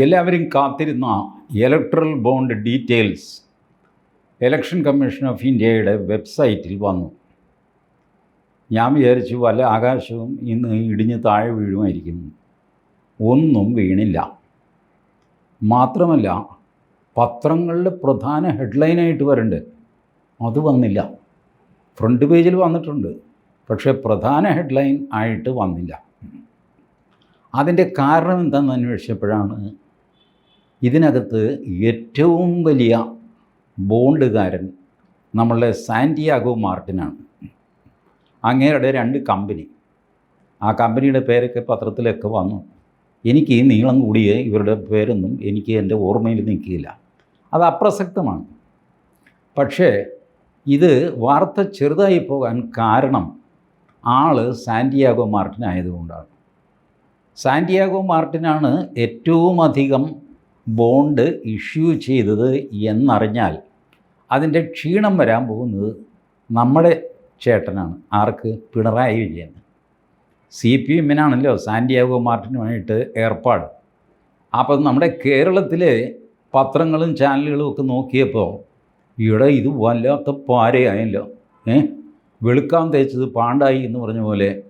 എല്ലാവരും കാത്തിരുന്ന electoral bond details election commission of ഇന്ത്യയുടെ വെബ്സൈറ്റിൽ വന്നു. ഞാൻ വിചാരിച്ചു വല്ല ആകാശവും ഇന്ന് ഇടിഞ്ഞ് താഴെ വീഴുമായിരിക്കും. ഒന്നും വീണില്ല. മാത്രമല്ല പത്രങ്ങളിൽ പ്രധാന ഹെഡ്ലൈനായിട്ട് വരണ്ട്. അത് വന്നില്ല. ഫ്രണ്ട് പേജിൽ വന്നിട്ടുണ്ട്. പക്ഷേ പ്രധാന ഹെഡ്ലൈൻ ആയിട്ട് വന്നില്ല. അതിന്റെ കാരണം എന്താണെന്ന് അന്വേഷിച്ചപ്പോഴാണ് ഇതിനകത്ത് ഏറ്റവും വലിയ ബോണ്ടുകാരൻ നമ്മളുടെ സാന്റിയാഗോ മാർട്ടിനാണ്. അങ്ങേരുടെ രണ്ട് കമ്പനി. ആ കമ്പനിയുടെ പേരൊക്കെ പത്രത്തിലൊക്കെ വന്നു. എനിക്ക് നീളം കൂടിയ ഇവരുടെ പേരൊന്നും എനിക്ക് എന്റെ ഓർമ്മയിൽ നിൽക്കില്ല. അത് അപ്രസക്തമാണ്. പക്ഷേ ഇത് വാർത്ത ചെറുതായി പോകാൻ കാരണം ആൾ സാന്റിയാഗോ മാർട്ടിൻ ആയതുകൊണ്ടാണ് സാന്റിയാഗോ മാർട്ടിനാണ് ഏറ്റവും അധികം ബോണ്ട് ഇഷ്യൂ ചെയ്തത് എന്നറിഞ്ഞാൽ അതിന്റെ ക്ഷീണം വരാൻ പോകുന്നത് നമ്മുടെ ചേട്ടനാണ്. ആർക്ക്? പിണറായി വിജയൻ. സി പി എമ്മിനാണല്ലോ സാന്റിയാഗോ മാർട്ടിനുമായിട്ട് ഏർപ്പാട്. അപ്പം നമ്മുടെ കേരളത്തിലെ പത്രങ്ങളും ചാനലുകളും ഒക്കെ നോക്കിയപ്പോൾ ഇവിടെ ഇത് വല്ലാത്ത പാരയായല്ലോ. ഏ? വെളുക്കാൻ തേച്ചത് പാണ്ടായി എന്ന് പറഞ്ഞ പോലെ.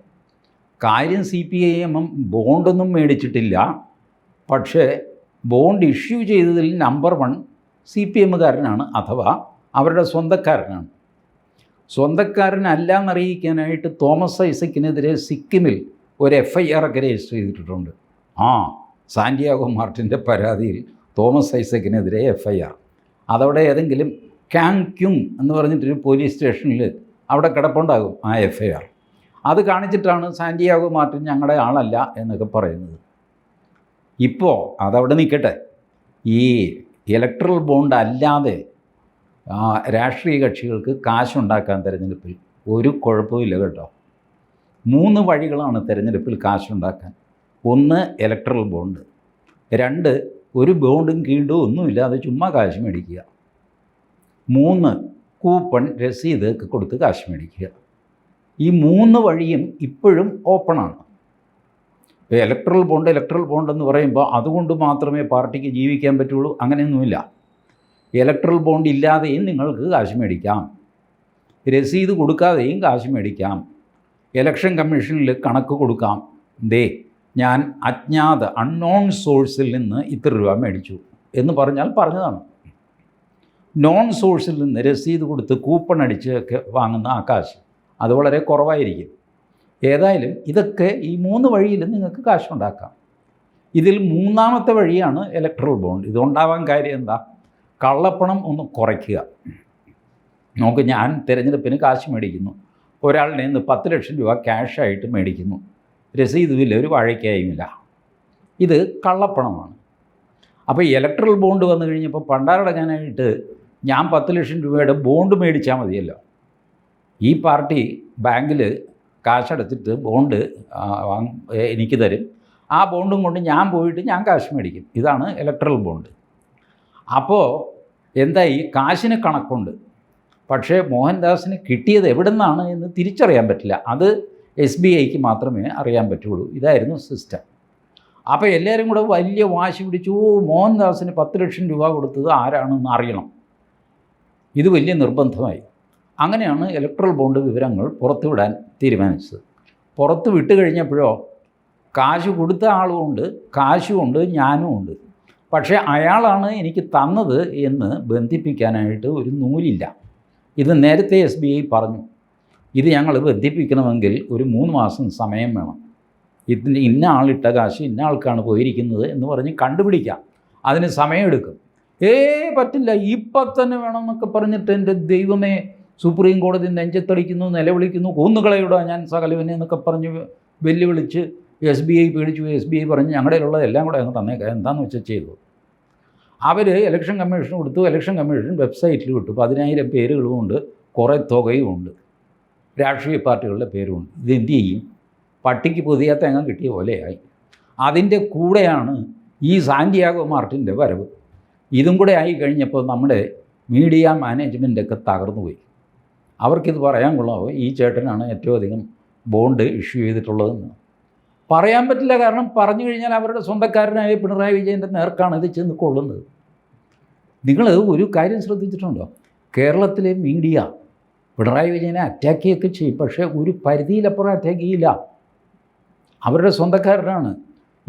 കാര്യം സി പി ഐ എമ്മും ബോണ്ടൊന്നും മേടിച്ചിട്ടില്ല. പക്ഷേ ബോണ്ട് ഇഷ്യൂ ചെയ്തതിൽ നമ്പർ വൺ സി പി എമ്മുകാരനാണ് അഥവാ അവരുടെ സ്വന്തക്കാരനാണ്. സ്വന്തക്കാരനല്ല എന്നറിയിക്കാനായിട്ട് തോമസ് ഐസക്കിനെതിരെ സിക്കിമിൽ ഒരു എഫ് ഐ ആർ ഒക്കെ രജിസ്റ്റർ ചെയ്തിട്ടുണ്ട്. ആ സാന്റിയാഗോ മാർട്ടിന്റെ പരാതിയിൽ തോമസ് ഐസക്കിനെതിരെ എഫ് ഐ ആർ അതവിടെ ഏതെങ്കിലും കാങ്ക്യുങ് എന്ന് പറഞ്ഞിട്ടൊരു പോലീസ് സ്റ്റേഷനിൽ അവിടെ കിടപ്പുണ്ടാകും ആ എഫ് ഐ ആർ അത് കാണിച്ചിട്ടാണ് സാന്റിയാഗോ മാർട്ടിൻ ഞങ്ങളുടെ ആളല്ല എന്നൊക്കെ പറയുന്നത്. ഇപ്പോൾ അതവിടെ നിൽക്കട്ടെ. ഈ ഇലക്ട്രൽ ബോണ്ട് അല്ലാതെ രാഷ്ട്രീയ കക്ഷികൾക്ക് കാശുണ്ടാക്കാൻ തിരഞ്ഞെടുപ്പിൽ ഒരു കുഴപ്പമില്ല കേട്ടോ. മൂന്ന് വഴികളാണ് തിരഞ്ഞെടുപ്പിൽ കാശുണ്ടാക്കാൻ. ഒന്ന് ഇലക്ട്രൽ ബോണ്ട് രണ്ട് ഒരു ബോണ്ടും കീണ്ടും ഒന്നുമില്ലാതെ ചുമ്മാ കാശ് മേടിക്കുക. മൂന്ന് കൂപ്പൺ രസീത് കൊടുത്ത് കാശ് മേടിക്കുക. ഈ മൂന്ന് വഴിയും ഇപ്പോഴും ഓപ്പണാണ് ഇലക്ട്രൽ ബോണ്ട് ഇലക്ട്രൽ ബോണ്ട് എന്ന് പറയുമ്പോൾ അതുകൊണ്ട് മാത്രമേ പാർട്ടിക്ക് ജീവിക്കാൻ പറ്റുള്ളൂ അങ്ങനെയൊന്നുമില്ല. ഇലക്ട്രൽ ബോണ്ട് ഇല്ലാതെയും നിങ്ങൾക്ക് കാശ് മേടിക്കാം. രസീത് കൊടുക്കാതെയും കാശ് മേടിക്കാം. ഇലക്ഷൻ കമ്മീഷനിൽ കണക്ക് കൊടുക്കാം. ദേ ഞാൻ അജ്ഞാത അൺനോൺ സോഴ്സിൽ നിന്ന് ഇത്ര രൂപ മേടിച്ചു എന്ന് പറഞ്ഞാൽ പറഞ്ഞതാണ്. നോൺ സോഴ്സിൽ നിന്ന് രസീത് കൊടുത്ത് കൂപ്പൺ അടിച്ച് വാങ്ങുന്ന ആ കാശ്. അത് വളരെ കുറവായിരിക്കും. ഏതായാലും ഇതൊക്കെ ഈ മൂന്ന് വഴിയിലും നിങ്ങൾക്ക് കാശുണ്ടാക്കാം. ഇതിൽ മൂന്നാമത്തെ വഴിയാണ് ഇലക്ട്രൽ ബോണ്ട് ഇതുണ്ടാവാൻ കാര്യം എന്താ? കള്ളപ്പണം ഒന്ന് കുറയ്ക്കുക. നമുക്ക് ഞാൻ തിരഞ്ഞെടുപ്പിന് കാശ് മേടിക്കുന്നു. ഒരാളുടെ നിന്ന് പത്ത് ലക്ഷം രൂപ ക്യാഷായിട്ട് മേടിക്കുന്നു. രസീതുമില്ല ഒരു വാഴയ്ക്കായുമില്ല ഇത് കള്ളപ്പണമാണ്. അപ്പോൾ ഇലക്ട്രൽ ബോണ്ട് വന്നു കഴിഞ്ഞപ്പോൾ പണ്ടാരടങ്ങാനായിട്ട് ഞാൻ പത്ത് ലക്ഷം രൂപയുടെ ബോണ്ട് മേടിച്ചാൽ മതിയല്ലോ. ഈ പാർട്ടി ബാങ്കിൽ കാശടച്ചിട്ട് ബോണ്ട് എനിക്ക് തരും. ആ ബോണ്ടും കൊണ്ട് ഞാൻ പോയിട്ട് ഞാൻ കാശ് മേടിക്കും. ഇതാണ് ഇലക്ട്രൽ ബോണ്ട് അപ്പോൾ എന്തായി? കാശിന് കണക്കുണ്ട്. പക്ഷേ മോഹൻദാസിന് കിട്ടിയത് എവിടെ നിന്നാണ് എന്ന് തിരിച്ചറിയാൻ പറ്റില്ല. അത് എസ് ബി ഐക്ക് മാത്രമേ അറിയാൻ പറ്റുള്ളൂ. ഇതായിരുന്നു സിസ്റ്റം അപ്പോൾ എല്ലാവരും കൂടെ വലിയ വാശി പിടിച്ചു. "ഓ, മോഹൻദാസിന് പത്ത് ലക്ഷം രൂപ കൊടുത്തത് ആരാണെന്ന് അറിയണം. ഇത് വലിയ നിർബന്ധമായി. അങ്ങനെയാണ് ഇലക്ട്രൽ ബോണ്ട് വിവരങ്ങൾ പുറത്തുവിടാൻ തീരുമാനിച്ചത്. പുറത്ത് വിട്ട് കഴിഞ്ഞപ്പോഴോ കാശ് കൊടുത്ത ആളുമുണ്ട് കാശുമുണ്ട് ഞാനും ഉണ്ട്. പക്ഷേ അയാളാണ് എനിക്ക് തന്നത് എന്ന് ബന്ധിപ്പിക്കാനായിട്ട് ഒരു നൂലില്ല. ഇത് നേരത്തെ എസ് ബി ഐ പറഞ്ഞു. ഇത് ഞങ്ങൾ ബന്ധിപ്പിക്കണമെങ്കിൽ ഒരു മൂന്ന് മാസം സമയം വേണം. ഇതിന് ഇന്ന ആളിട്ട കാശ് ഇന്ന ആൾക്കാണ് പോയിരിക്കുന്നത് എന്ന് പറഞ്ഞ് കണ്ടുപിടിക്കാം. അതിന് സമയമെടുക്കും. ഏ പറ്റില്ല. ഇപ്പം തന്നെ വേണമെന്നൊക്കെ പറഞ്ഞിട്ട് എന്റെ ദൈവമേ സുപ്രീം കോടതി നെഞ്ചത്തടിക്കുന്നു നിലവിളിക്കുന്നു കൊന്നുകളയുടെ ഞാൻ സകലവനെ എന്നൊക്കെ പറഞ്ഞ് വെല്ലുവിളിച്ച് എസ് ബി ഐ പേടിച്ചു. എസ് ബി ഐ പറഞ്ഞ് ഞങ്ങളുടെ ഉള്ളത് എല്ലാം കൂടെ അങ്ങ് തന്നേക്കാം. എന്താണെന്ന് വെച്ചാൽ ചെയ്തു? അവർ ഇലക്ഷൻ കമ്മീഷൻ കൊടുത്തു. ഇലക്ഷൻ കമ്മീഷൻ വെബ്സൈറ്റിൽ വിട്ടു പതിനായിരം പേരുകളും ഉണ്ട്. കുറേ തുകയും ഉണ്ട്. രാഷ്ട്രീയ പാർട്ടികളുടെ പേരുമുണ്ട് ഇതെന്ത് ചെയ്യും? പട്ടിക്ക് പുതിയ തേങ്ങ കിട്ടിയ പോലെയായി അതിന്റെ കൂടെയാണ് ഈ സാന്റിയാഗോ മാർട്ടിന്റെ വരവ്. ഇതും കൂടെ ആയി കഴിഞ്ഞപ്പോൾ നമ്മുടെ മീഡിയ മാനേജ്മെന്റൊക്കെ തകർന്നു പോയി. അവർക്കിത് പറയാൻ കൊള്ളാമോ ഈ ചേട്ടനാണ് ഏറ്റവും അധികം ബോണ്ട് ഇഷ്യൂ ചെയ്തിട്ടുള്ളതെന്ന്. പറയാൻ പറ്റില്ല കാരണം പറഞ്ഞു കഴിഞ്ഞാൽ അവരുടെ സ്വന്തക്കാരനായ പിണറായി വിജയന്റെ നേർക്കാണ് ഇത് ചെന്ന് കൊള്ളുന്നത്. നിങ്ങൾ ഒരു കാര്യം ശ്രദ്ധിച്ചിട്ടുണ്ടോ? കേരളത്തിലെ മീഡിയ പിണറായി വിജയനെ അറ്റാക്ക് ചെയ്യുകയൊക്കെ ചെയ്യും പക്ഷേ ഒരു പരിധിയിലപ്പുറം അറ്റാക്ക് ചെയ്യില്ല. അവരുടെ സ്വന്തക്കാരനാണ്.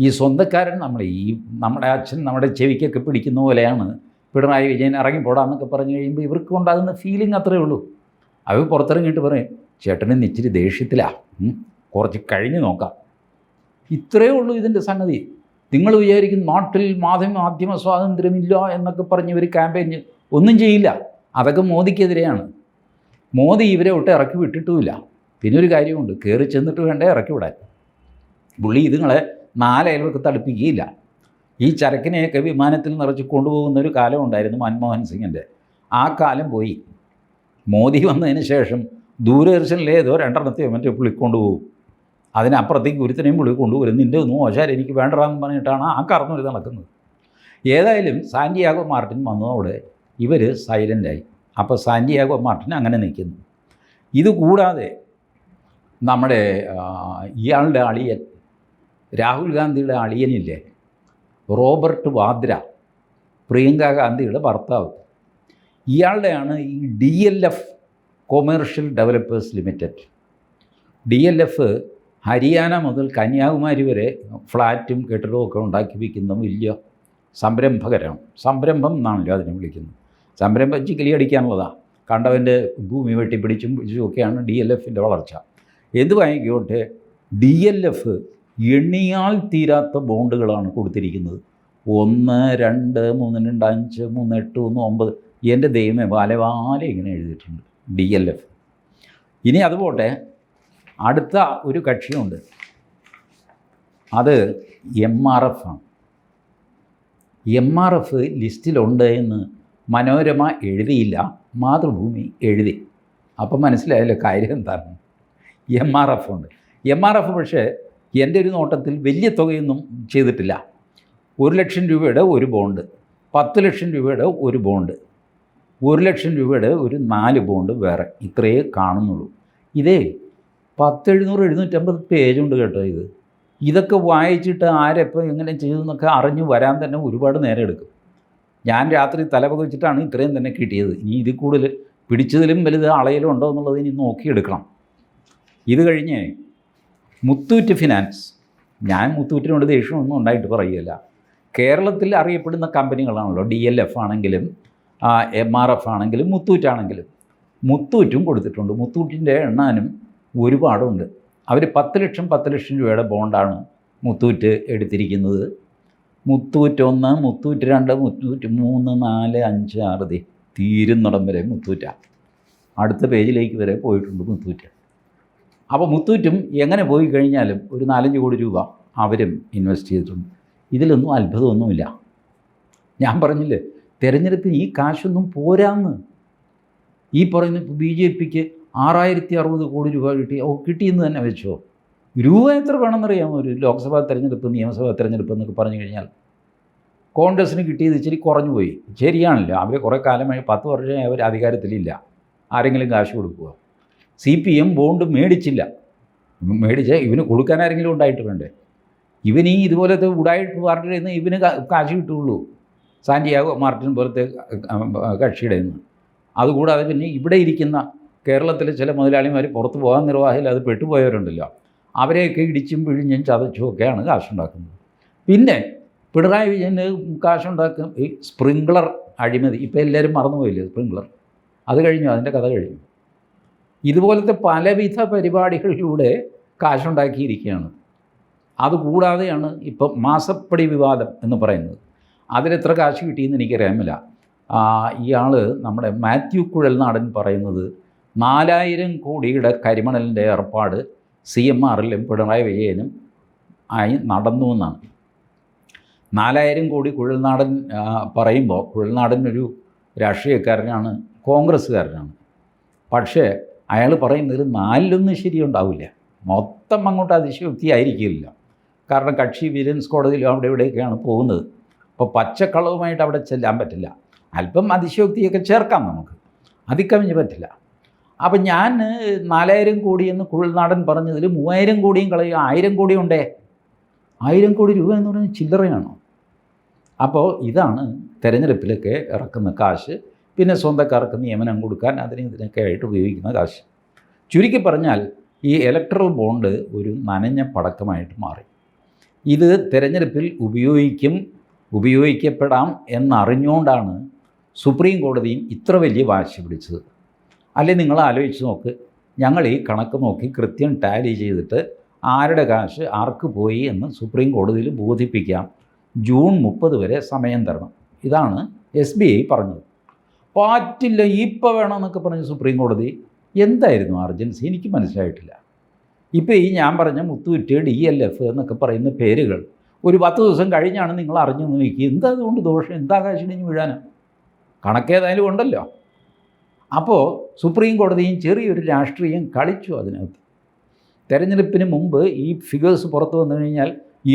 ഈ സ്വന്തക്കാരൻ നമ്മൾ ഈ നമ്മുടെ അച്ഛൻ നമ്മുടെ ചെവിക്കൊക്കെ പിടിക്കുന്ന പോലെയാണ്. പിണറായി വിജയൻ ഇറങ്ങിപ്പോടാന്നൊക്കെ പറഞ്ഞു കഴിയുമ്പോൾ ഇവർക്ക് ഉണ്ടാകുന്ന ഫീലിംഗ് അത്രേ ഉള്ളൂ. അവർ പുറത്തിറങ്ങിയിട്ട് പറയും ചേട്ടനെ ഇച്ചിരി ദേഷ്യത്തിലാണ് കുറച്ച് കഴിഞ്ഞ് നോക്കാം. ഇത്രയേ ഉള്ളൂ ഇതിന്റെ സംഗതി. നിങ്ങൾ വിചാരിക്കും നാട്ടിൽ മാധ്യമ മാധ്യമ സ്വാതന്ത്ര്യമില്ല എന്നൊക്കെ പറഞ്ഞ് ഇവർ ക്യാമ്പയിൻ ഒന്നും ചെയ്യില്ല. അതൊക്കെ മോദിക്കെതിരെയാണ്. മോദി ഇവരെ ഒട്ട് ഇറക്കി വിട്ടിട്ടുമില്ല. പിന്നെ ഒരു കാര്യമുണ്ട് കയറി ചെന്നിട്ട് വേണ്ടേ ഇറക്കി വിടാൻ. പുള്ളി ഇതുങ്ങളെ നാലയലൊക്കെ തടുപ്പിക്കുകയില്ല. ഈ ചരക്കിനെയൊക്കെ വിമാനത്തിൽ നിറച്ച് കൊണ്ടുപോകുന്ന ഒരു കാലം ഉണ്ടായിരുന്നു മൻമോഹൻ സിംഗിന്റെ ആ കാലം പോയി. മോദി വന്നതിന് ശേഷം ദൂരദർശനിലെ ഏതോ രണ്ടെണ്ണത്തെയോ മറ്റേ പുള്ളി കൊണ്ടുപോകും. അതിനപ്പുറത്തേക്ക് ഒരുത്തനെയും പുള്ളി കൊണ്ടുവരും നിന്റെ ഒന്നും ഓശാരം എനിക്ക് വേണ്ടതാന്ന് പറഞ്ഞിട്ടാണ് ആ കറന്നൊരു നടക്കുന്നത്. ഏതായാലും സാന്റിയാഗോ മാർട്ടിൻ വന്നതോടെ ഇവർ സൈലന്റായി അപ്പോൾ സാന്റിയാഗോ മാർട്ടിൻ അങ്ങനെ നിൽക്കുന്നു. ഇത് കൂടാതെ നമ്മുടെ ഇയാളുടെ അളിയൻ രാഹുൽ ഗാന്ധിയുടെ അളിയനില്ലേ റോബർട്ട് വാദ്ര പ്രിയങ്ക ഗാന്ധിയുടെ ഭർത്താവ്. ഇയാളുടെയാണ് ഈ D L F commercial developers limited D L F Haryana മുതൽ കന്യാകുമാരി വരെ ഫ്ലാറ്റും കെട്ടിടവും ഒക്കെ ഉണ്ടാക്കി വയ്ക്കുന്ന വലിയ സംരംഭകരാണ്. സംരംഭം എന്നാണല്ലോ അതിനെ വിളിക്കുന്നത്. സംരംഭം ചിക്കലി അടിക്കാനുള്ളതാണ് കണ്ടവന്റെ ഭൂമി വെട്ടിപ്പിടിച്ചും പിടിച്ചും ഒക്കെയാണ് ഡി എൽ എഫിന്റെ വളർച്ച. എന്ത് വാങ്ങിക്കോട്ടെ ഡി എൽ എഫ് എണ്ണിയാൽ തീരാത്ത ബോണ്ടുകളാണ് കൊടുത്തിരിക്കുന്നത്. ഒന്ന് രണ്ട് മൂന്ന് രണ്ട് അഞ്ച് മൂന്ന് എട്ട് ഒന്ന് ഒമ്പത്. എന്റെ ദൈവമേ വാലെ വാലെ ഇങ്ങനെ എഴുതിയിട്ടുണ്ട് ഡി എൽ എഫ് ഇനി അതുപോട്ടെ അടുത്ത ഒരു കക്ഷിയുണ്ട്. അത് എം ആർ എഫ് ആണ്. എം ആർ എഫ് ലിസ്റ്റിലുണ്ട് എന്ന് മനോരമ എഴുതിയില്ല മാതൃഭൂമി എഴുതി. അപ്പം മനസ്സിലായല്ലോ കാര്യം എന്താണ്? എം ആർ എഫ് ഉണ്ട്. എം ആർ എഫ് പക്ഷേ എന്റെ ഒരു നോട്ടത്തിൽ വലിയ തുകയൊന്നും ചെയ്തിട്ടില്ല. ഒരു ലക്ഷം രൂപയുടെ ഒരു ബോണ്ട് പത്ത് ലക്ഷം രൂപയുടെ ഒരു ബോണ്ട് ഒരു ലക്ഷം രൂപയുടെ ഒരു നാല് ബോണ്ട് വേറെ ഇത്രയേ കാണുന്നുള്ളൂ. ഇതേ പത്ത് എഴുന്നൂറ് എഴുന്നൂറ്റമ്പത് പേജുണ്ട് കേട്ടോ ഇത്. ഇതൊക്കെ വായിച്ചിട്ട് ആരെപ്പോൾ എങ്ങനെ ചെയ്തെന്നൊക്കെ അറിഞ്ഞു വരാൻ തന്നെ ഒരുപാട് നേരം എടുക്കും. ഞാൻ രാത്രി തലപക വെച്ചിട്ടാണ് ഇത്രയും തന്നെ കിട്ടിയത്. ഇനി ഇതിൽ കൂടുതൽ പിടിച്ചതിലും വലുത് അളയിലും ഉണ്ടോ എന്നുള്ളത് ഇനി നോക്കിയെടുക്കണം. ഇത് കഴിഞ്ഞ് മുത്തൂറ്റ് ഫിനാൻസ്. ഞാൻ മുത്തൂറ്റിനോട് ദേഷ്യമൊന്നും ഉണ്ടായിട്ട് പറയുകയില്ല കേരളത്തിൽ അറിയപ്പെടുന്ന കമ്പനികളാണല്ലോ ഡി എൽ എഫ് ആണെങ്കിലും എം ആർ എഫ് ആണെങ്കിലും മുത്തൂറ്റാണെങ്കിലും മുത്തൂറ്റും കൊടുത്തിട്ടുണ്ട്. മുത്തൂറ്റിന്റെ എണ്ണാനും ഒരുപാടുണ്ട്. അവർ പത്ത് ലക്ഷം പത്ത് ലക്ഷം രൂപയുടെ ബോണ്ടാണ് മുത്തൂറ്റ് എടുത്തിരിക്കുന്നത്. മുത്തൂറ്റ് ഒന്ന് മുത്തൂറ്റ് രണ്ട് മുത്തൂറ്റ് മൂന്ന് നാല് അഞ്ച് ആറ് തീരുന്നിടം വരെ മുത്തൂറ്റ. അടുത്ത പേജിലേക്ക് വരെ പോയിട്ടുണ്ട് മുത്തൂറ്റ. അപ്പോൾ മുത്തൂറ്റും എങ്ങനെ പോയി കഴിഞ്ഞാലും ഒരു നാലഞ്ച് കോടി രൂപ അവരും ഇൻവെസ്റ്റ് ചെയ്തിട്ടുണ്ട്. ഇതിലൊന്നും അത്ഭുതമൊന്നുമില്ല. ഞാൻ പറഞ്ഞില്ലേ? തിരഞ്ഞെടുപ്പിന് ഈ കാശൊന്നും പോരാന്ന്. ഈ പറയുന്ന ബി ജെ പിക്ക് ആറായിരത്തി അറുപത് കോടി രൂപ കിട്ടി. ഓ കിട്ടിയെന്ന് തന്നെ വെച്ചോ. രൂപ എത്ര വേണമെന്നറിയാമോ? ഒരു ലോക്സഭാ തെരഞ്ഞെടുപ്പ് നിയമസഭാ തെരഞ്ഞെടുപ്പ് എന്നൊക്കെ പറഞ്ഞു കഴിഞ്ഞാൽ. കോൺഗ്രസ്സിന് കിട്ടിയത് ഇച്ചിരി കുറഞ്ഞു പോയി. ശരിയാണല്ലോ. അവർ കുറേ കാലമായി പത്ത് വർഷമായി അവർ അധികാരത്തിലില്ല. ആരെങ്കിലും കാശ് കൊടുക്കുക സി പി എം ബോണ്ട് മേടിച്ചില്ല. മേടിച്ച് ഇവന് കൊടുക്കാൻ ആരെങ്കിലും ഉണ്ടായിട്ട് വേണ്ടേ? ഇവനീ ഇതുപോലത്തെ ഉടായിട്ട് പാർട്ടിയിൽ നിന്ന് ഇവന് കാശ് കിട്ടുള്ളൂ സാന്റിയാഗോ മാർട്ടിൻ പോലത്തെ കക്ഷിയുടെ നിന്ന് അതുകൂടാതെ പിന്നെ ഇവിടെ ഇരിക്കുന്ന കേരളത്തിലെ ചില മുതലാളിമാർ പുറത്ത് പോകാൻ നിർവാഹത്തിൽ അത് പെട്ടുപോയവരുണ്ടല്ലോ. അവരെയൊക്കെ ഇടിച്ചും പിഴിഞ്ഞും ചതച്ചും ഒക്കെയാണ് കാശുണ്ടാക്കുന്നത്. പിന്നെ പിണറായി വിജയന് കാശുണ്ടാക്കും ഈ സ്പ്രിങ്ക്ലർ അഴിമതി ഇപ്പോൾ എല്ലാവരും മറന്നുപോയില്ലേ സ്പ്രിങ്ക്ലർ അത് കഴിഞ്ഞു? അതിന്റെ കഥ കഴിഞ്ഞു? ഇതുപോലത്തെ പലവിധ പരിപാടികളിലൂടെ കാശുണ്ടാക്കിയിരിക്കുകയാണ്. അതുകൂടാതെയാണ് ഇപ്പം മാസപ്പടി വിവാദം എന്ന് പറയുന്നത്. അതിലെത്ര കാശ് കിട്ടിയെന്ന് എനിക്കറിയാമില്ല ഇയാൾ നമ്മുടെ മാത്യു കുഴൽനാടൻ പറയുന്നത് നാലായിരം കോടിയുടെ കരിമണലിന്റെ ഏർപ്പാട് സി എം ആറിലും പിണറായി വിജയനും ആയി നടന്നു എന്നാണ്. നാലായിരം കോടി കുഴൽനാടൻ പറയുമ്പോൾ കുഴൽനാടൻ ഒരു രാഷ്ട്രീയക്കാരനാണ് കോൺഗ്രസ്സുകാരനാണ്. പക്ഷേ അയാൾ പറയുന്നതിൽ നാലിലൊന്നും ശരിയുണ്ടാവില്ല. മൊത്തം അങ്ങോട്ട് അതിശയോക്തി ആയിരിക്കില്ല കാരണം കക്ഷി വിജിലൻസ് കോടതിയിലും അവിടെ ഇവിടെയൊക്കെയാണ് പോകുന്നത്. അപ്പോൾ പച്ചക്കളവുമായിട്ട് അവിടെ ചെല്ലാൻ പറ്റില്ല. അല്പം അതിശയോക്തിയൊക്കെ ചേർക്കാം നമുക്ക്. അതിക്കവിഞ്ഞ് പറ്റില്ല. അപ്പം ഞാൻ നാലായിരം കോടി എന്ന് കുഴൽനാടൻ പറഞ്ഞതിൽ മൂവായിരം കോടിയും കളയും ആയിരം കോടി ഉണ്ടേ? ആയിരം കോടി രൂപ എന്ന് പറയുന്നത് ചില്ലറയാണോ? അപ്പോൾ ഇതാണ് തിരഞ്ഞെടുപ്പിലൊക്കെ ഇറക്കുന്ന കാശ്. പിന്നെ സ്വന്തക്കാർക്ക് നിയമനം കൊടുക്കാൻ അതിന് ഇതിനൊക്കെ ആയിട്ട് ഉപയോഗിക്കുന്ന കാശ്. ചുരുക്കി പറഞ്ഞാൽ ഈ ഇലക്ട്രൽ ബോണ്ട് ഒരു നനഞ്ഞ പടക്കമായിട്ട് മാറി. ഇത് തിരഞ്ഞെടുപ്പിൽ ഉപയോഗിക്കും ഉപയോഗിക്കപ്പെടാം എന്നറിഞ്ഞുകൊണ്ടാണ് സുപ്രീം കോടതിയും ഇത്ര വലിയ വാശി പിടിച്ചത്. അല്ലെ നിങ്ങൾ ആലോചിച്ച് നോക്ക് ഞങ്ങൾ ഈ കണക്ക് നോക്കി കൃത്യം ടാലി ചെയ്തിട്ട് ആരുടെ കാശ് ആർക്ക് പോയി എന്ന് സുപ്രീം കോടതിയിൽ ബോധിപ്പിക്കാം. ജൂൺ മുപ്പത് വരെ സമയം തരണം. ഇതാണ് എസ് ബി ഐ പറഞ്ഞത്. പാറ്റില്ല ഇപ്പോൾ വേണമെന്നൊക്കെ പറഞ്ഞ് സുപ്രീം കോടതി. എന്തായിരുന്നു അർജൻസി? എനിക്ക് മനസ്സിലായിട്ടില്ല. ഇപ്പോൾ ഈ ഞാൻ പറഞ്ഞ മുത്തൂറ്റ് ഡി എൽ എഫ് എന്നൊക്കെ പറയുന്ന പേരുകൾ ഒരു പത്ത് ദിവസം കഴിഞ്ഞാണ് നിങ്ങൾ അറിഞ്ഞു നോക്കി എന്താ അതുകൊണ്ട് ദോഷം? എന്താ കാശിടിഞ്ഞ് വീഴാനാണ് കണക്കേതായാലും ഉണ്ടല്ലോ. അപ്പോൾ സുപ്രീം കോടതിയും ചെറിയൊരു രാഷ്ട്രീയം കളിച്ചു അതിനകത്ത്. തെരഞ്ഞെടുപ്പിന് മുമ്പ് ഈ ഫിഗേഴ്സ് പുറത്തു വന്നു കഴിഞ്ഞാൽ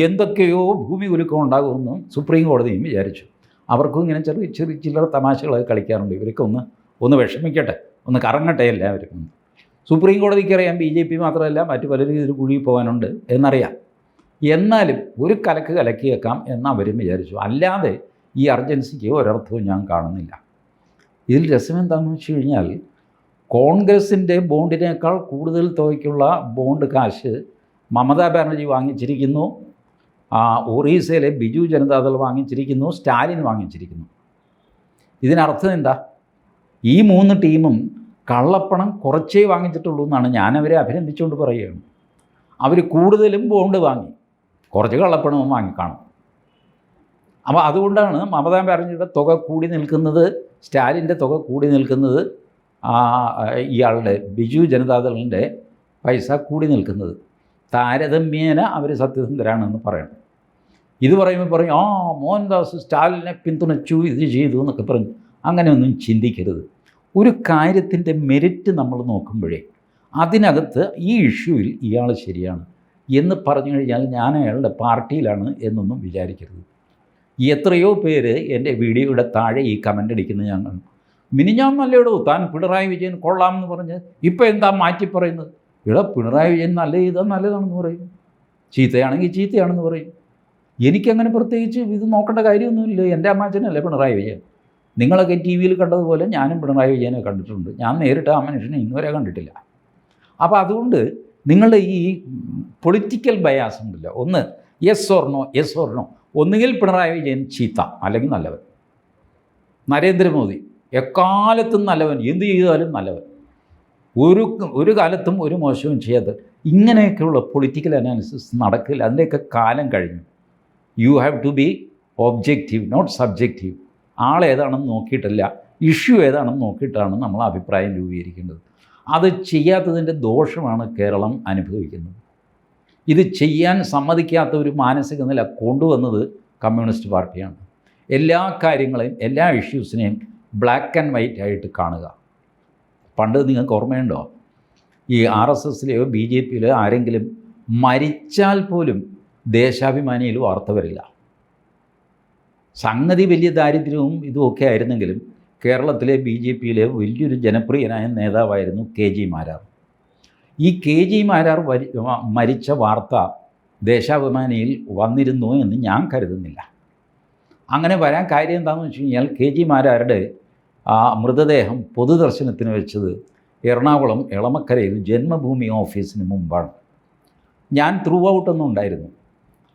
എന്തൊക്കെയോ ഭൂമി കുലുക്കം ഉണ്ടാകുമെന്ന് സുപ്രീം കോടതിയും വിചാരിച്ചു. അവർക്കും ഇങ്ങനെ ചെറിയ ചെറിയ ചില്ലറ തമാശകളൊക്കെ കളിക്കാറുണ്ട്. ഇവരൊക്കെ ഒന്ന് ഒന്ന് വിഷമിക്കട്ടെ. ഒന്ന് കറങ്ങട്ടെ എല്ലാവരും. സുപ്രീം കോടതിക്ക് അറിയാം ബി ജെ പി മാത്രമല്ല മറ്റു പലരും ഇതിൽ കുഴി പോകാനുണ്ട് എന്നറിയാം. എന്നാലും ഒരു കലക്ക് കലക്കിയേക്കാം എന്ന് അവരും വിചാരിച്ചു. അല്ലാതെ ഈ അർജൻസിക്ക് ഒരർത്ഥവും ഞാൻ കാണുന്നില്ല. ഇതിൽ രസം എന്താണെന്ന് വെച്ച് കഴിഞ്ഞാൽ കോൺഗ്രസിന്റെ ബോണ്ടിനേക്കാൾ കൂടുതൽ തുകയ്ക്കുള്ള ബോണ്ട് കാശ് മമതാ ബാനർജി വാങ്ങിച്ചിരിക്കുന്നു. ഒറീസയിലെ ബിജു ജനതാദൾ വാങ്ങിച്ചിരിക്കുന്നു സ്റ്റാലിൻ വാങ്ങിച്ചിരിക്കുന്നു. ഇതിനർത്ഥം എന്താ? ഈ മൂന്ന് ടീമും കള്ളപ്പണം കുറച്ചേ വാങ്ങിച്ചിട്ടുള്ളൂ എന്നാണ് ഞാനവരെ അഭിനന്ദിച്ചുകൊണ്ട് പറയുകയാണ്. അവർ കൂടുതലും ബോണ്ട് വാങ്ങി. കുറച്ച് കള്ളപ്പണവും വാങ്ങിക്കാണും. അപ്പോൾ അതുകൊണ്ടാണ് മമതാ ബാനർജിയുടെ തുക കൂടി നിൽക്കുന്നത് സ്റ്റാലിന്റെ തുക കൂടി നിൽക്കുന്നത് ഇയാളുടെ ബിജു ജനതാദളിന്റെ പൈസ കൂടി നിൽക്കുന്നത്. താരതമ്യേന അവർ സത്യസന്ധരാണെന്ന് പറയണം. ഇത് പറയുമ്പോൾ പറയും ആ മോഹൻദാസ് സ്റ്റാലിനെ പിന്തുണച്ചു ഇത് ചെയ്തു എന്നൊക്കെ പറഞ്ഞു അങ്ങനെയൊന്നും ചിന്തിക്കരുത്. ഒരു കാര്യത്തിന്റെ മെരിറ്റ് നമ്മൾ നോക്കുമ്പോഴേ അതിനകത്ത് ഈ ഇഷ്യൂവിൽ ഇയാൾ ശരിയാണ്. എന്ന് പറഞ്ഞു കഴിഞ്ഞാൽ ഞാൻ അയാളുടെ പാർട്ടിയിലാണ് എന്നൊന്നും വിചാരിക്കരുത്. എത്രയോ പേര് എന്റെ വീഡിയോയുടെ താഴെ ഈ കമന്റ് അടിക്കുന്നത് ഞാൻ കണ്ടു. മിനിഞ്ഞാൻ നല്ലയിടോ താൻ പിണറായി വിജയൻ കൊള്ളാമെന്ന് പറഞ്ഞ് ഇപ്പോൾ എന്താ മാറ്റി പറയുന്നത്? ഇവിടെ പിണറായി വിജയൻ നല്ല ചെയ്താൽ നല്ലതാണെന്ന് പറയും. ചീത്തയാണെങ്കിൽ ചീത്തയാണെന്ന് പറയും. എനിക്കങ്ങനെ പ്രത്യേകിച്ച് ഇത് നോക്കേണ്ട കാര്യമൊന്നുമില്ല. എന്റെ അമ്മാച്ചനല്ലേ പിണറായി വിജയൻ. നിങ്ങളൊക്കെ ടി വിയിൽ കണ്ടതുപോലെ ഞാനും പിണറായി വിജയനെ കണ്ടിട്ടുണ്ട്. ഞാൻ നേരിട്ട് ആ മനുഷ്യനെ ഇന്നുവരെ കണ്ടിട്ടില്ല. അപ്പോൾ അതുകൊണ്ട് നിങ്ങളുടെ ഈ പൊളിറ്റിക്കൽ ബയാസ് ഉണ്ടല്ലോ. ഒന്ന് യെസ് ഓർണോ യെസ് ഓർണോ ഒന്നുകിൽ പിണറായി വിജയൻ ചീത്ത അല്ലെങ്കിൽ നല്ലവൻ. നരേന്ദ്രമോദി എക്കാലത്തും നല്ലവൻ എന്ത് ചെയ്താലും നല്ലവൻ. ഒരു ഒരു കാലത്തും ഒരു മോശവും ചെയ്യാതെ ഇങ്ങനെയൊക്കെയുള്ള പൊളിറ്റിക്കൽ അനാലിസിസ് നടക്കില്ല. അതിന്റെയൊക്കെ കാലം കഴിഞ്ഞു. You have to be objective not subjective ആളേതാണെന്ന് നോക്കിയിട്ടല്ല ഇഷ്യൂ ഏതാണെന്ന് നോക്കിയിട്ടാണ് നമ്മൾ അഭിപ്രായം രൂപീകരിക്കേണ്ടത്. അത് ചെയ്യാത്തതിന്റെ ദോഷമാണ് കേരളം അനുഭവിക്കുന്നത്. ഇത് ചെയ്യാൻ സമ്മതിക്കാത്ത ഒരു മാനസിക നില കൊണ്ടുവന്നത് കമ്മ്യൂണിസ്റ്റ് പാർട്ടിയാണ്. എല്ലാ കാര്യങ്ങളെയും എല്ലാ ഇഷ്യൂസിനെയും ബ്ലാക്ക് ആൻഡ് വൈറ്റ് ആയിട്ട് കാണുക. പണ്ട് നിങ്ങൾക്ക് ഓർമ്മയുണ്ടോ? ഈ ആർ എസ് എസിലെയോ ബി ജെ പിയിലെയോ ആരെങ്കിലും മരിച്ചാൽ പോലും ദേശാഭിമാനിയിൽ വാർത്ത വരില്ല. സംഗതി വലിയ ദാരിദ്ര്യവും ഇതുമൊക്കെ ആയിരുന്നെങ്കിലും കേരളത്തിലെ ബി ജെ പിയിലെ വലിയൊരു ജനപ്രിയനായ നേതാവായിരുന്നു കെ ജി മാരാർ. ഈ കെ ജി മാരാർ മരിച്ച വാർത്ത ദേശാഭിമാനിയിൽ വന്നിരുന്നു എന്ന് ഞാൻ കരുതുന്നില്ല. അങ്ങനെ വരാൻ കാര്യം എന്താണെന്ന് വെച്ച് കഴിഞ്ഞാൽ കെ ജി മാരാരുടെ ആ മൃതദേഹം പൊതുദർശനത്തിന് വെച്ചത് എറണാകുളം എളമക്കരയിൽ ജന്മഭൂമി ഓഫീസിന് മുമ്പാണ്. ഞാൻ ത്രൂ ഔട്ടൊന്നും ഉണ്ടായിരുന്നു.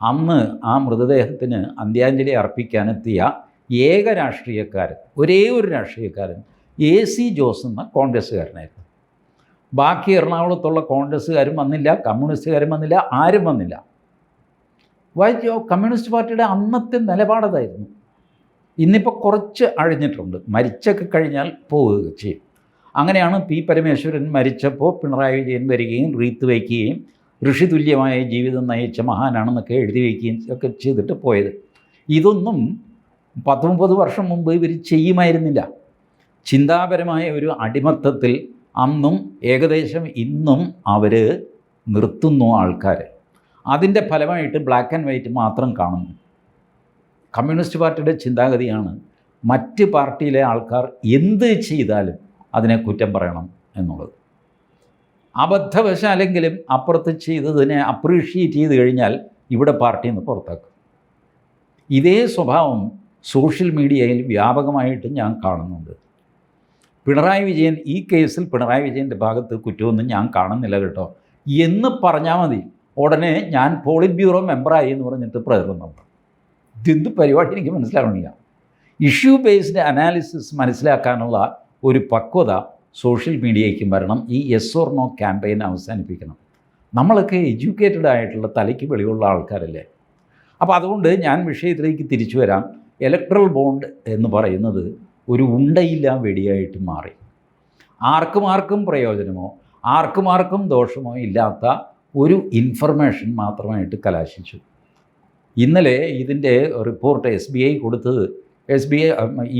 അന്ന് ആ മൃതദേഹത്തിന് അന്ത്യാഞ്ജലി അർപ്പിക്കാനെത്തിയ ഏക രാഷ്ട്രീയക്കാരൻ ഒരേ ഒരു രാഷ്ട്രീയക്കാരൻ എ സി ജോസ് എന്ന കോൺഗ്രസ്സുകാരനായിരുന്നു. ബാക്കി എറണാകുളത്തുള്ള കോൺഗ്രസ്സുകാരും വന്നില്ല കമ്മ്യൂണിസ്റ്റുകാരും വന്നില്ല ആരും വന്നില്ല. വായിച്ചോ കമ്മ്യൂണിസ്റ്റ് പാർട്ടിയുടെ അന്നത്തെ നിലപാടതായിരുന്നു ഇന്നിപ്പോൾ കുറച്ച് അഴിഞ്ഞിട്ടുണ്ട് മരിച്ചൊക്കെ കഴിഞ്ഞാൽ പോവുക ചെയ്യും. അങ്ങനെയാണ് പി പരമേശ്വരൻ മരിച്ചപ്പോൾ പിണറായി വിജയൻ വരികയും റീത്ത് വയ്ക്കുകയും ഋഷിതുല്യമായ ജീവിതം നയിച്ച മഹാനാണെന്നൊക്കെ എഴുതി വയ്ക്കുകയും ഒക്കെ ചെയ്തിട്ട് പോയത്. ഇതൊന്നും പത്ത് മുപ്പത് വർഷം മുമ്പ് ഇവർ ചെയ്യുമായിരുന്നില്ല. ചിന്താപരമായ ഒരു അടിമത്തത്തിൽ അന്നും ഏകദേശം ഇന്നും അവർ നിർത്തുന്നു ആൾക്കാർ അതിന്റെ ഫലമായിട്ട് ബ്ലാക്ക് ആൻഡ് വൈറ്റ് മാത്രം കാണുന്നു. കമ്മ്യൂണിസ്റ്റ് പാർട്ടിയുടെ ചിന്താഗതിയാണ് മറ്റ് പാർട്ടിയിലെ ആൾക്കാർ എന്ത് ചെയ്താലും അതിനെ കുറ്റം പറയണം എന്നുള്ളത്. അബദ്ധവശാലെങ്കിലും അപ്പുറത്ത് ചെയ്തതിനെ അപ്രീഷിയേറ്റ് ചെയ്ത് കഴിഞ്ഞാൽ ഇവിടെ പാർട്ടിയിൽ നിന്ന് പുറത്താക്കും. ഇതേ സ്വഭാവം സോഷ്യൽ മീഡിയയിൽ വ്യാപകമായിട്ട് ഞാൻ കാണുന്നുണ്ട്. പിണറായി വിജയൻ ഈ കേസിൽ പിണറായി വിജയന്റെ ഭാഗത്ത് കുറ്റമൊന്നും ഞാൻ കാണുന്നില്ല കേട്ടോ. എന്ന് പറഞ്ഞാൽ മതി. ഉടനെ ഞാൻ പോളിറ്റ് ബ്യൂറോ മെമ്പറായി എന്ന് പറഞ്ഞിട്ട് നടത്തും. ഇതെന്ത് പരിപാടി എനിക്ക് മനസ്സിലാവണില്ല. ഇഷ്യൂ ബേസ്ഡ് അനാലിസിസ് മനസ്സിലാക്കാനുള്ള ഒരു പക്വത സോഷ്യൽ മീഡിയയ്ക്കും വരണം. ഈ എസ് ഓർ നോ ക്യാമ്പയിൻ അവസാനിപ്പിക്കണം. നമ്മളൊക്കെ എഡ്യൂക്കേറ്റഡ് ആയിട്ടുള്ള തലയ്ക്ക് വെളിയുള്ള ആൾക്കാരല്ലേ? അപ്പോൾ അതുകൊണ്ട് ഞാൻ വിഷയത്തിലേക്ക് തിരിച്ചു വരാം. ഇലക്ട്രൽ ബോണ്ട് എന്ന് പറയുന്നത് ഒരു ഉണ്ടയില്ല വെടിയായിട്ട് മാറി. ആർക്കും ആർക്കും പ്രയോജനമോ ആർക്കും ആർക്കും ദോഷമോ ഇല്ലാത്ത ഒരു ഇൻഫർമേഷൻ മാത്രമായിട്ട് കലാശിച്ചു. ഇന്നലെ ഇതിന്റെ റിപ്പോർട്ട് എസ് ബി ഐ കൊടുത്തത് S B I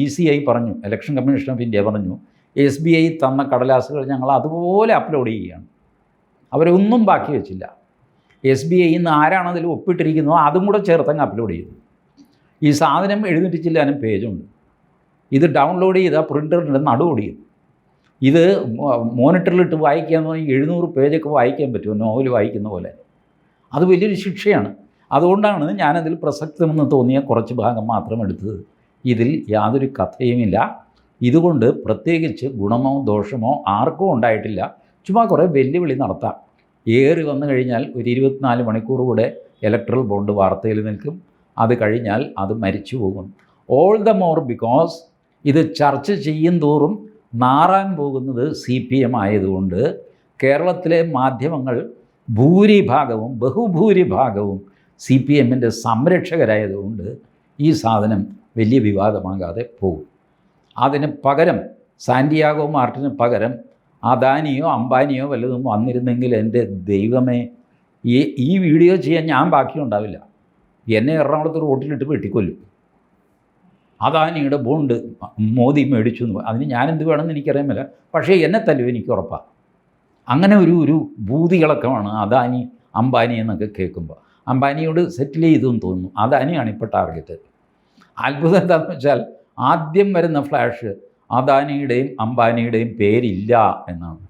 E C I പറഞ്ഞു ഇലക്ഷൻ കമ്മീഷൻ ഓഫ് ഇന്ത്യ പറഞ്ഞു എസ് ബി ഐ തന്ന കടലാസുകൾ ഞങ്ങൾ അതുപോലെ അപ്ലോഡ് ചെയ്യുകയാണ്. അവരൊന്നും ബാക്കി വെച്ചില്ല. എസ് ബി ഐ ഇന്ന് ആരാണ് അതിൽ ഒപ്പിട്ടിരിക്കുന്നതോ അതും കൂടെ ചേർത്തങ്ങ് അപ്ലോഡ് ചെയ്തു ഈ സാധനം എഴുന്നൂറ്റി ചില്ലാനും പേജുണ്ട്. ഇത് ഡൗൺലോഡ് ചെയ്താൽ പ്രിന്ററിന്റെ നടുവൊടിയും ഇത് മോണിറ്ററിലിട്ട് വായിക്കുക എന്ന് പറഞ്ഞാൽ എഴുന്നൂറ് പേജൊക്കെ വായിക്കാൻ പറ്റുമോ? നോവൽ വായിക്കുന്ന പോലെ. അത് വലിയൊരു ശിക്ഷയാണ്. അതുകൊണ്ടാണ് ഞാനതിൽ പ്രസക്തമെന്ന് തോന്നിയ കുറച്ച് ഭാഗം മാത്രം എടുത്തത്. ഇതിൽ യാതൊരു കഥയുമില്ല. ഇതുകൊണ്ട് പ്രത്യേകിച്ച് ഗുണമോ ദോഷമോ ആർക്കും ഉണ്ടായിട്ടില്ല. ചുമ്മാ കുറേ വെല്ലുവിളി നടത്താം. ഏറി വന്നു കഴിഞ്ഞാൽ ഒരു ഇരുപത്തിനാല് മണിക്കൂർ കൂടെ ഇലക്ട്രൽ ബോണ്ട് വാർത്തയിൽ നിൽക്കും. അത് കഴിഞ്ഞാൽ അത് മരിച്ചു പോകും ഓൾ ദ മോർ ബിക്കോസ് ഇത് ചർച്ച ചെയ്യും തോറും നാറാൻ പോകുന്നത് സി പി എം ആയതുകൊണ്ട് കേരളത്തിലെ മാധ്യമങ്ങൾ ഭൂരിഭാഗവും ബഹുഭൂരിഭാഗവും സി പി എമ്മിന്റെ സംരക്ഷകരായതുകൊണ്ട് ഈ സാധനം വലിയ വിവാദമാകാതെ പോകും. അതിന് പകരം സാന്റിയാഗോ മാർട്ടിന് പകരം അദാനിയോ അംബാനിയോ വല്ലതും വന്നിരുന്നെങ്കിൽ എന്റെ ദൈവമേ ഈ ഈ വീഡിയോ ചെയ്യാൻ ഞാൻ ബാക്കിയുണ്ടാവില്ല. എന്നെ എറണാകുളത്ത് റോട്ടിലിട്ട് വെട്ടിക്കൊല്ലും. അദാനിയുടെ ബോണ്ട് മോദി മേടിച്ചു എന്ന് അതിന് ഞാനെന്ത് വേണമെന്ന് എനിക്കറിയാൻ പറ്റില്ല പക്ഷേ എന്നെ തല്ലും എനിക്ക് ഉറപ്പാണ് അങ്ങനെ ഒരു ഒരു ഭൂതികളക്കമാണ് അദാനി അംബാനി എന്നൊക്കെ കേൾക്കുമ്പോൾ അംബാനിയോട് സെറ്റിൽ ചെയ്തു എന്ന് തോന്നുന്നു. അദാനിയാണ് ഇപ്പോൾ ടാർഗറ്റ് അത്ഭുതം എന്താണെന്ന് വെച്ചാൽ ആദ്യം വരുന്ന ഫ്ലാഷ് അദാനിയുടെയും അംബാനിയുടെയും പേരില്ല എന്നാണ്.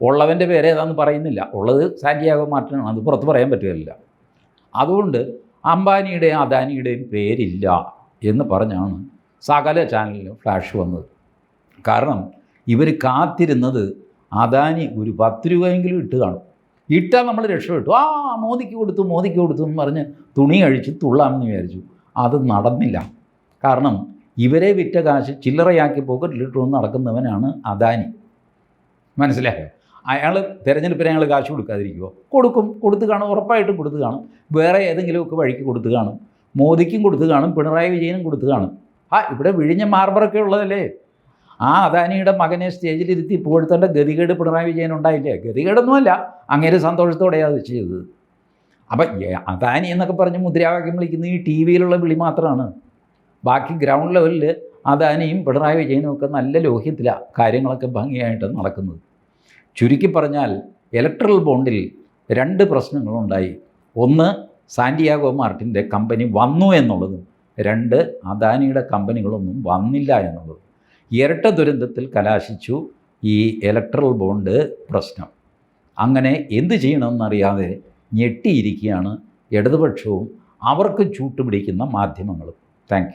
ഉള്ളവന്റെ പേര് ഏതാണെന്ന് പറയുന്നില്ല. ഉള്ളത് സാന്റിയാഗോ മാർട്ടിനാണ് അത് പുറത്ത് പറയാൻ പറ്റുകയില്ല. അതുകൊണ്ട് അംബാനിയുടെയും അദാനിയുടെയും പേരില്ല എന്ന് പറഞ്ഞാണ് സകല ചാനലിലും ഫ്ലാഷ് വന്നത്. കാരണം ഇവർ കാത്തിരുന്നത് അദാനി ഒരു പത്ത് രൂപയെങ്കിലും ഇട്ട് കാണും. ഇട്ടാൽ നമ്മൾ രക്ഷപ്പെട്ടു. ആ മോദിക്ക് കൊടുത്തു മോദിക്ക് കൊടുത്തു എന്ന് പറഞ്ഞ് തുണി അഴിച്ച് തുള്ളാമെന്ന് വിചാരിച്ചു. അത് നടന്നില്ല. കാരണം ഇവരെ വിറ്റ കാശ് ചില്ലറയാക്കി പോക്കറ്റിലിട്ടുകൊണ്ട് നടക്കുന്നവനാണ് അദാനി. മനസ്സിലായോ? അയാൾ തിരഞ്ഞെടുപ്പിന് അയാൾ കാശ് കൊടുക്കാതിരിക്കുമോ കൊടുക്കും. കൊടുത്ത് കാണും. ഉറപ്പായിട്ടും കൊടുത്ത് കാണും. വേറെ ഏതെങ്കിലുമൊക്കെ വഴിക്ക് കൊടുത്ത് കാണും. മോദിക്കും കൊടുത്ത് കാണും. പിണറായി വിജയനും കൊടുത്ത് കാണും. ആ ഇവിടെ വിഴിഞ്ഞ മാർബറൊക്കെ ഉള്ളതല്ലേ? ആ അദാനിയുടെ മകനെ സ്റ്റേജിലിരുത്തി പുകഴ്ത്തേണ്ട ഗതികേട് പിണറായി വിജയൻ ഉണ്ടായില്ലേ? ഗതികേടൊന്നുമല്ല. അങ്ങനെ സന്തോഷത്തോടെയാണ് അത് ചെയ്തത്. അപ്പം അദാനി എന്നൊക്കെ പറഞ്ഞ് മുദ്രാവാക്യം വിളിക്കുന്നത് ഈ ടി വിയിലുള്ള വിളി മാത്രമാണ്. ബാക്കി ഗ്രൗണ്ട് ലെവലിൽ അദാനിയും പിണറായി വിജയനും ഒക്കെ നല്ല ലോഹ്യത്തിലാണ് കാര്യങ്ങളൊക്കെ ഭംഗിയായിട്ട് നടക്കുന്നത്. ചുരുക്കി പറഞ്ഞാൽ ഇലക്ട്രൽ ബോണ്ടിൽ രണ്ട് പ്രശ്നങ്ങളുണ്ടായി. ഒന്ന് സാന്റിയാഗോ മാർട്ടിന്റെ കമ്പനി വന്നു എന്നുള്ളതും രണ്ട് അദാനിയുടെ കമ്പനികളൊന്നും വന്നില്ല എന്നുള്ളത്. ഇരട്ട ദുരന്തത്തിൽ കലാശിച്ചു ഈ ഇലക്ട്രൽ ബോണ്ട് പ്രശ്നം. അങ്ങനെ എന്ത് ചെയ്യണമെന്നറിയാതെ ഞെട്ടിയിരിക്കുകയാണ് ഇടതുപക്ഷവും അവർക്ക് ചൂട്ടുപിടിക്കുന്ന മാധ്യമങ്ങളും. താങ്ക്